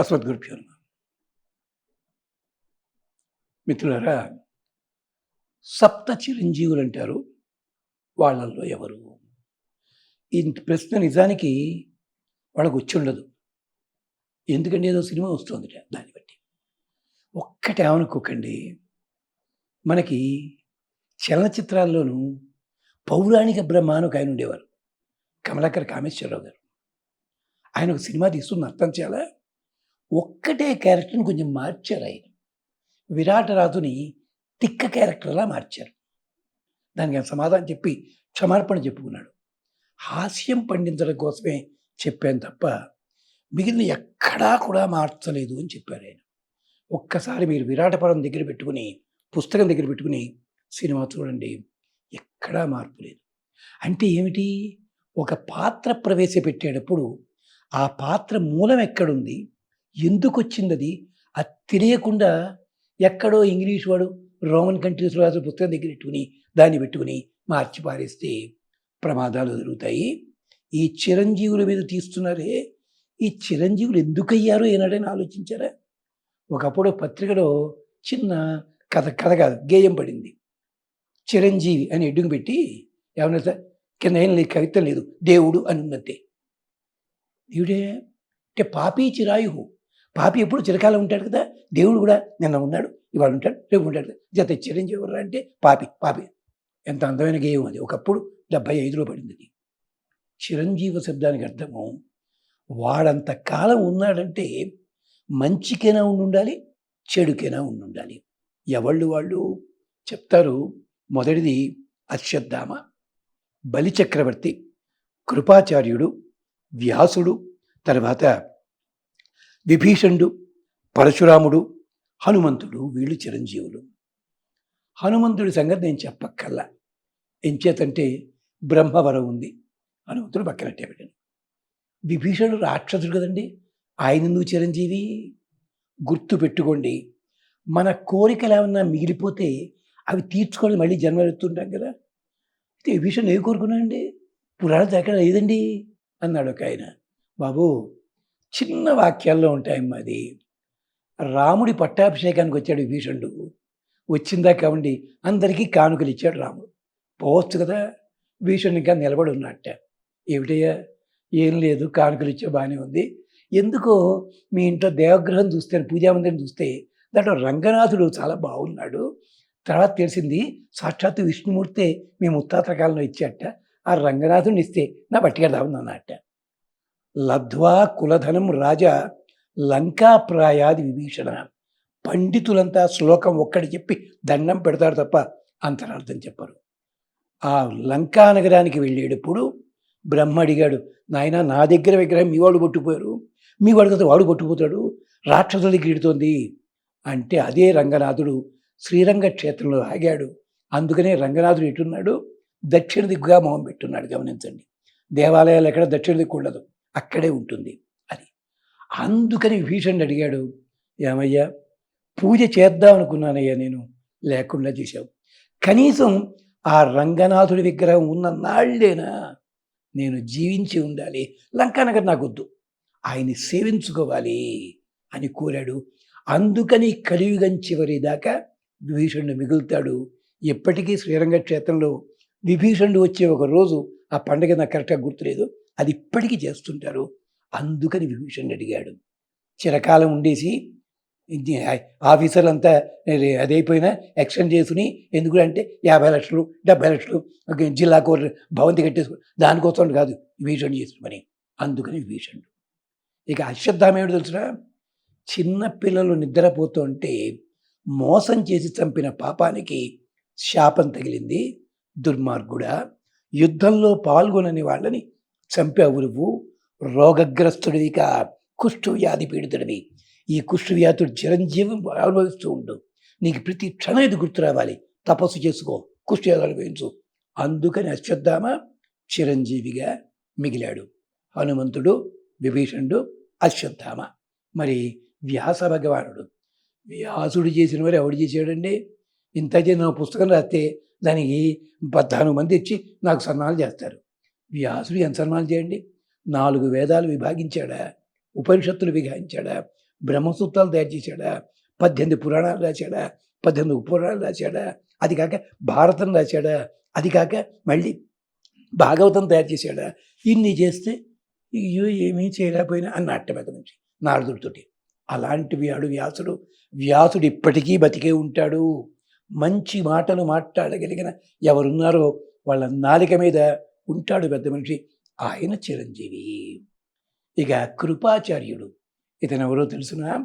అస్మద్గురుభ్యో నమః. మిత్రులారా సప్త చిరంజీవులు అంటారు వాళ్ళల్లో ఎవరు? ఈ ప్రశ్న నిజానికి వాళ్ళకు వచ్చి ఉండదు. ఎందుకంటే ఏదో సినిమా వస్తుంది దాన్ని బట్టి. ఒక్కటే ఏమనుకోకండి మనకి చలనచిత్రాల్లోనూ పౌరాణిక బ్రహ్మ అని ఒక ఆయన ఉండేవారు. కమలాకర్ కామేశ్వరరావు గారు. ఆయన ఒక సినిమా తీస్తున్న అర్థం చాలా ఒక్కటే క్యారెక్టర్ని కొంచెం మార్చారు ఆయన. విరాటరాజుని తిక్క క్యారెక్టర్లా మార్చారు. దానికి ఆయన సమాధానం చెప్పి క్షమార్పణ చెప్పుకున్నాడు. హాస్యం పండించడం కోసమే చెప్పాను తప్ప మిగిలిన ఎక్కడా కూడా మార్చలేదు అని చెప్పారు ఆయన. ఒక్కసారి మీరు విరాటపురం దగ్గర పెట్టుకుని పుస్తకం దగ్గర పెట్టుకుని సినిమా చూడండి. ఎక్కడా మార్పు లేదు. అంటే ఏమిటి? ఒక పాత్ర ప్రవేశపెట్టేటప్పుడు ఆ పాత్ర మూలం ఎక్కడుంది? ఎందుకు వచ్చింది అది అది తెలియకుండా ఎక్కడో ఇంగ్లీష్ వాడు రోమన్ కంట్రీస్ రాసిన పుస్తకం దగ్గర పెట్టుకుని దాన్ని పెట్టుకుని మార్చి పారేస్తే ప్రమాదాలు జరుగుతాయి ఈ చిరంజీవుల మీద తీస్తున్నారే? ఈ చిరంజీవులు ఎందుకయ్యారో ఏనాడైనా ఆలోచించారా? ఒకప్పుడు పత్రికలో చిన్న కథ కథ కాదు గేయం పడింది. చిరంజీవి అని ఎడ్డుకు పెట్టి ఏమన్నా కింద ఏం లేదు కవిత లేదు దేవుడు అని ఉన్నట్టే దేవుడే అంటే పాపీ చిరాయుహు. పాపి ఎప్పుడు చిరకాలం ఉంటాడు కదా దేవుడు కూడా నిన్న ఉన్నాడు ఇవాళ ఉంటాడు రేపు ఉంటాడు కదా. జత చిరంజీవి ఎవరు అంటే పాపి పాపి. ఎంత అందమైన గేయం అది. ఒకప్పుడు డెబ్బై ఐదులో పడింది అది. చిరంజీవ శబ్దానికి అర్థము వాడంత కాలం ఉన్నాడంటే మంచికైనా ఉండి ఉండాలి చెడుకైనా ఉండి ఉండాలి ఎవళ్ళు వాళ్ళు? చెప్తారు మొదటిది అశ్వత్థామ బలిచక్రవర్తి కృపాచార్యుడు వ్యాసుడు తర్వాత విభీషణుడు పరశురాముడు హనుమంతుడు వీళ్ళు చిరంజీవులు. హనుమంతుడి సంగతి నేను చెప్పక్కల్లా ఎంచేతంటే బ్రహ్మవరం ఉంది హనుమంతుడు పక్కనట్టే పెట్టాను విభీషణుడు రాక్షసుడు కదండి ఆయన నువ్వు చిరంజీవి? గుర్తు పెట్టుకోండి మన కోరికలు ఏమన్నా మిగిలిపోతే అవి తీర్చుకొని మళ్ళీ జన్మ ఎత్తుంటాం కదా. అయితే విభీషణుడు ఏ కోరుకున్నాడండి? పురాణం దగ్గర లేదండి అన్నాడు ఒక ఆయన. బాబు చిన్న వాక్యాల్లో ఉంటాయమ్మా అది. రాముడి పట్టాభిషేకానికి వచ్చాడు విభీషణుడు వచ్చిందా కావండి అందరికీ కానుకలు ఇచ్చాడు రాముడు. పోవచ్చు కదా భీషణుడు ఇంకా నిలబడి ఉన్నట్ట ఏమిటయ్యా ఏం లేదు కానుకలు ఇచ్చే బాగానే ఉంది. ఎందుకో మీ ఇంట్లో దేవగ్రహం చూస్తే పూజామందిరం చూస్తే దాంట్లో రంగనాథుడు చాలా బాగున్నాడు. తర్వాత తెలిసింది సాక్షాత్తు విష్ణుమూర్తే మీ ముత్తాత కాలంలో ఇచ్చేట ఆ రంగనాథుడిని ఇస్తే నా పట్టుకెడదామని అన్నట్ట లద్వా కులధనం రాజా లంకాప్రాయాది విభీషణ. పండితులంతా శ్లోకం ఒక్కటి చెప్పి దండం పెడతారు తప్ప అంతరార్థం చెప్పరు. ఆ లంకా నగరానికి వెళ్ళేటప్పుడు బ్రహ్మ అడిగాడు నాయన నా దగ్గర విగ్రహం మీ వాడు పట్టుకుపోయారు మీ వాడు కదా వాడు పట్టుకుపోతాడు రాక్షసుల దగ్గర ఇడుతోంది అంటే అదే రంగనాథుడు శ్రీరంగ క్షేత్రంలో ఆగాడు. అందుకనే రంగనాథుడు ఎటున్నాడు? దక్షిణ దిక్కుగా మొహం పెట్టున్నాడు గమనించండి. దేవాలయాలు ఎక్కడ? దక్షిణ దిక్కు ఉండదు. అక్కడే ఉంటుంది అది. అందుకని భీషణుడు అడిగాడు ఏమయ్యా పూజ చేద్దాం అనుకున్నానయ్యా నేను లేకుండా చేశావు. కనీసం ఆ రంగనాథుడి విగ్రహం ఉన్న నాళ్ళేనా నేను జీవించి ఉండాలి లంకానగర్ నాకొద్దు ఆయన్ని సేవించుకోవాలి అని కోరాడు. అందుకని కలియుగం చివరి దాకా విభీషణుడు మిగులుతాడు. ఎప్పటికీ శ్రీరంగ క్షేత్రంలో విభీషణుడు వచ్చే ఒక రోజు ఆ పండగ నాకు కరెక్ట్గా గుర్తులేదు. అది ఇప్పటికీ చేస్తుంటారు. అందుకని విభీషణ్ అడిగాడు. చిరకాలం ఉండేసి ఇది ఆఫీసర్లు అంతా అదైపోయినా ఎక్స్టెండ్ చేసుకుని ఎందుకు అంటే యాభై లక్షలు డెబ్బై లక్షలు జిల్లా కోర్టు భవంతి కట్టేసుకుని దానికోసం కాదు విభీషణ్ చేసిన పని అందుకని విభీషణుడు ఇక అశ్వత్థామేమిటి తెలుసురా? చిన్న పిల్లలు నిద్రపోతుంటే మోసం చేసి చంపిన పాపానికి శాపం తగిలింది దుర్మార్గుడా. యుద్ధంలో పాల్గొనని వాళ్ళని చంపావు నువ్వు రోగగ్రస్తుడివిక కుష్ఠు వ్యాధి పీడితుడివి. ఈ కుష్ఠు వ్యాధుడు చిరంజీవి అనుభవిస్తూ ఉండు. నీకు ప్రతి క్షణం ఇది గుర్తు రావాలి. తపస్సు చేసుకో. కుష్ఠు వ్యాధి అనుభవించు అందుకని అశ్వత్థామ చిరంజీవిగా మిగిలాడు. హనుమంతుడు విభీషణుడు అశ్వత్థామ. మరి వ్యాస భగవానుడు. వ్యాసుడు చేసిన వారు ఎవడు చేశాడండి? ఇంత చేసిన పుస్తకం రాస్తే దానికి పద్నాలుగు మంది ఇచ్చి నాకు సన్నాలు చేస్తారు. వ్యాసుడు ఎంత సన్మానం చేయండి. నాలుగు వేదాలు విభాగించాడా? ఉపనిషత్తులు విభాగించాడా బ్రహ్మసూత్రాలు తయారు చేశాడా? పద్దెనిమిది పురాణాలు రాశాడా? పద్దెనిమిది ఉపపురాణాలు రాశాడా? అది కాక భారతం రాశాడా? అది కాక మళ్ళీ భాగవతం తయారు చేశాడా? ఇన్ని చేస్తే అయ్యో ఏమీ చేయలేకపోయినా అన్నట్ట పెద్ద నుంచి నారదుడితోటి. అలాంటి వాడు వ్యాసుడు. వ్యాసుడు ఇప్పటికీ బతికే ఉంటాడు. మంచి మాటలు మాట్లాడగలిగిన ఎవరున్నారో వాళ్ళ నాలిక మీద ఉంటాడు పెద్ద మనిషి. ఆయన చిరంజీవి. ఇక కృపాచార్యుడు. ఇతను ఎవరో తెలుసిన?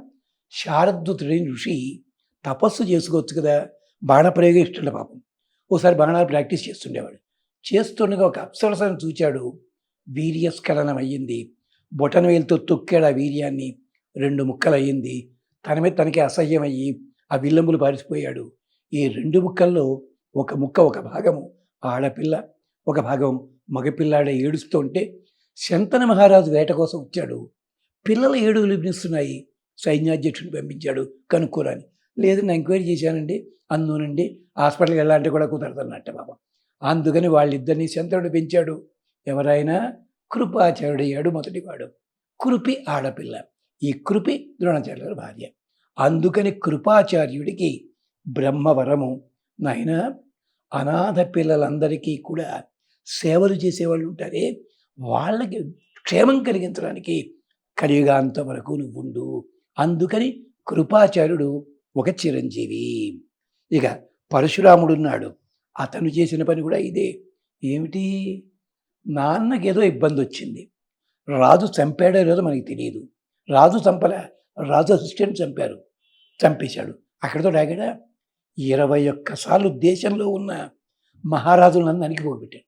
శారద్వతుడైన ఋషి. తపస్సు చేసుకోవచ్చు కదా? బాణప్రయోగం ఇష్టం పాపం. ఓసారి బాణాలు ప్రాక్టీస్ చేస్తుండేవాడు. చేస్తుండగా ఒక అప్సరసను చూచాడు. వీర్యస్ఖలనం అయ్యింది. బొటన వేలుతో తొక్కాడు ఆ వీర్యాన్ని. రెండు ముక్కలు అయ్యింది తన మీద తనకి అసహ్యం అయ్యి ఆ విల్లంబులు పారిపోయాడు. ఈ రెండు ముక్కల్లో ఒక ముక్క ఒక భాగము. ఆడపిల్ల ఒక భాగం మగపిల్లాడే ఏడుస్తూ ఉంటే శంతన మహారాజు వేట కోసం వచ్చాడు. పిల్లల ఏడుగులు వినిపిస్తున్నాయి. సైన్యాధ్యక్షుడిని పంపించాడు కనుక్కోరని. లేదు నేను ఎంక్వైరీ చేశానండి. అందునండి హాస్పిటల్కి వెళ్ళాలంటే కూడా కుదరదన్నట్ట బాబా అందుకని వాళ్ళిద్దరిని శంతనుడు పెంచాడు. ఎవరైనా కృపాచార్యుడయ్యాడు మొదటివాడు. కృపి ఆడపిల్ల. ఈ కృపి ద్రోణాచార్యుల భార్య. అందుకని కృపాచార్యుడికి బ్రహ్మవరము. నాయన అనాథ పిల్లలందరికీ కూడా సేవలు చేసేవాళ్ళు ఉంటారే వాళ్ళకి క్షేమం కలిగించడానికి కలియుగాంత వరకు నువ్వు ఉండు అందుకని కృపాచార్యుడు ఒక చిరంజీవి. ఇక పరశురాముడున్నాడు. అతను చేసిన పని కూడా ఇదే. ఏమిటి? నాన్నకేదో ఇబ్బంది వచ్చింది రాజు చంపాడో లేదో మనకి తెలియదు రాజు చంపలే రాజు అసిస్టెంట్ చంపారు. చంపేశాడు. అక్కడితో ఆగాడా ఇరవై ఒక్కసార్లు దేశంలో ఉన్న మహారాజులందరూ పోగొట్టాడు.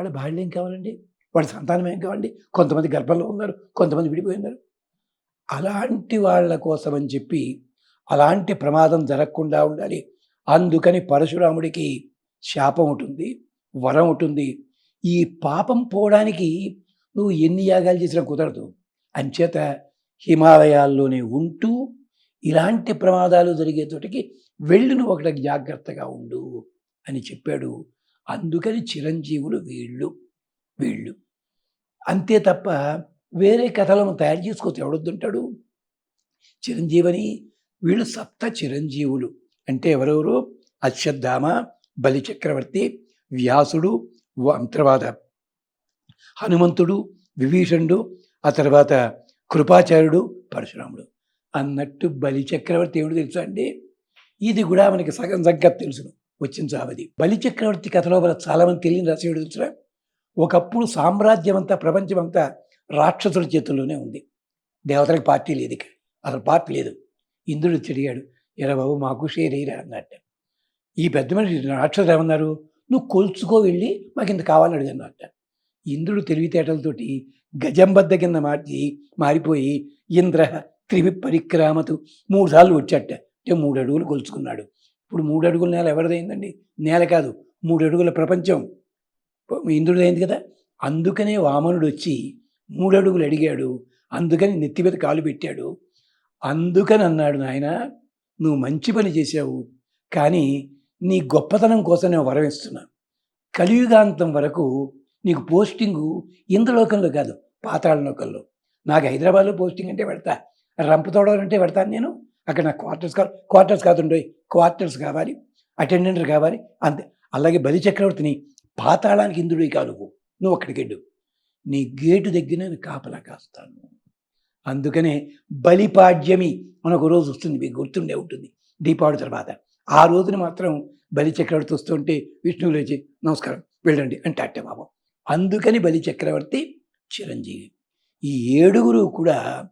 వాళ్ళ భార్యలు ఏం కావాలండి వాళ్ళ సంతానం ఏం కావాలండి? కొంతమంది గర్భంలో ఉన్నారు కొంతమంది విడిపోయి ఉన్నారు అలాంటి వాళ్ళ కోసం అని చెప్పి అలాంటి ప్రమాదం జరగకుండా ఉండాలి. అందుకని పరశురాముడికి శాపం ఉంటుంది వరం ఉంటుంది. ఈ పాపం పోవడానికి నువ్వు ఎన్ని యాగాలు చేసినా కుదరదు. అంచేత హిమాలయాల్లోనే ఉంటూ ఇలాంటి ప్రమాదాలు జరిగే చోటికి వెళ్ళి నువ్వు ఒకటి జాగ్రత్తగా ఉండు అని చెప్పాడు అందుకని చిరంజీవులు వీళ్ళు వీళ్ళు. అంతే తప్ప వేరే కథలను తయారు చేసుకోవచ్చు ఎవడొద్దుంటాడు? చిరంజీవని వీళ్ళు సప్త చిరంజీవులు. అంటే ఎవరెవరు? అశ్వత్థామ బలిచక్రవర్తి వ్యాసుడు వ- తర్వాత హనుమంతుడు విభీషణుడు ఆ తర్వాత కృపాచార్యుడు పరశురాముడు. అన్నట్టు బలి చక్రవర్తి ఏమిటి తెలుసా అండి? ఇది కూడా మనకి సగం సగ్గ తెలుసును. వచ్చిన చావది బలి చక్రవర్తి కథలో వల్ల చాలామంది తెలియని రాసేవాడు తెలుసురా ఒకప్పుడు సామ్రాజ్యం అంతా ప్రపంచం అంతా రాక్షసుల చేతుల్లోనే ఉంది. దేవతలకు పార్టీ లేదు ఇక అసలు పార్టీ లేదు. ఇంద్రుడు తిరిగాడు. ఎరా బాబు మాకు షేర్ అన్నట్టు. ఈ పెద్ద మనిషి రాక్షసులు ఏమన్నారు? నువ్వు కొలుచుకో వెళ్ళి మాకు ఇంత కావాలని అడిగన్నట్ట ఇంద్రుడు తెలివితేటలతోటి గజంబద్ద కింద మార్చి మారిపోయి ఇంద్ర త్రివి పరిక్రామతు మూడు సార్లు వచ్చాట అంటే మూడు అడుగులు కొలుచుకున్నాడు. ఇప్పుడు మూడు అడుగుల నేల ఎవరిదైందండి? నేల కాదు మూడు అడుగుల ప్రపంచం ఇంద్రుడైంది అయింది కదా? అందుకనే వామనుడు వచ్చి మూడు అడుగులు అడిగాడు అందుకని నెత్తి మీద కాలు పెట్టాడు. అందుకని అన్నాడు నాయన నువ్వు మంచి పని చేశావు కానీ నీ గొప్పతనం కోసం నేను వరం కలియుగాంతం వరకు నీకు పోస్టింగు ఇంద్రలోకంలో కాదు పాతాళలోకంలో. నాకు హైదరాబాద్లో పోస్టింగ్ అంటే పెడతా రంపు తోడాలంటే పెడతాను నేను. అక్కడ నాకు క్వార్టర్స్ కావాలి క్వార్టర్స్ కాదుండోయ్ క్వార్టర్స్ కావాలి అటెండెంట్ కావాలి అంతే. అలాగే బలి చక్రవర్తిని పాతాళానికి ఇంద్రుడి కాదు నువ్వు అక్కడికి వెళ్ళు. నీ గేటు దగ్గర నేను కాపలా కాస్తాను. అందుకనే బలిపాడ్యమి మనకు రోజు వస్తుంది మీకు గుర్తుండే ఉంటుంది దీపావళి తర్వాత. ఆ రోజున మాత్రం బలి చక్రవర్తి వస్తుంటే విష్ణువు లేచి నమస్కారం వెళ్ళండి అంటే అట్టే బాబు. అందుకని బలి చక్రవర్తి చిరంజీవి. ఈ ఏడుగురు కూడా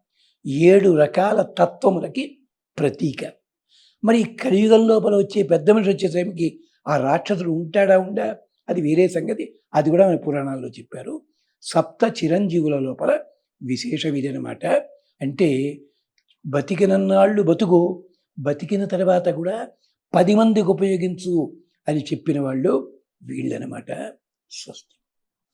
ఏడు రకాల తత్వములకి ప్రతీక. మరి కలియుగం లోపల వచ్చే పెద్ద మనిషి వచ్చేసరికి ఆ రాక్షసుడు ఉంటాడా ఉండా? అది వేరే సంగతి. అది కూడా మన పురాణాల్లో చెప్పారు. సప్త చిరంజీవుల లోపల విశేషం ఇదనమాట అంటే బతికినన్నాళ్ళు బతుకు బతికిన తర్వాత కూడా పది మందికి ఉపయోగించు అని చెప్పిన వాళ్ళు వీళ్ళనమాట స్వస్తి.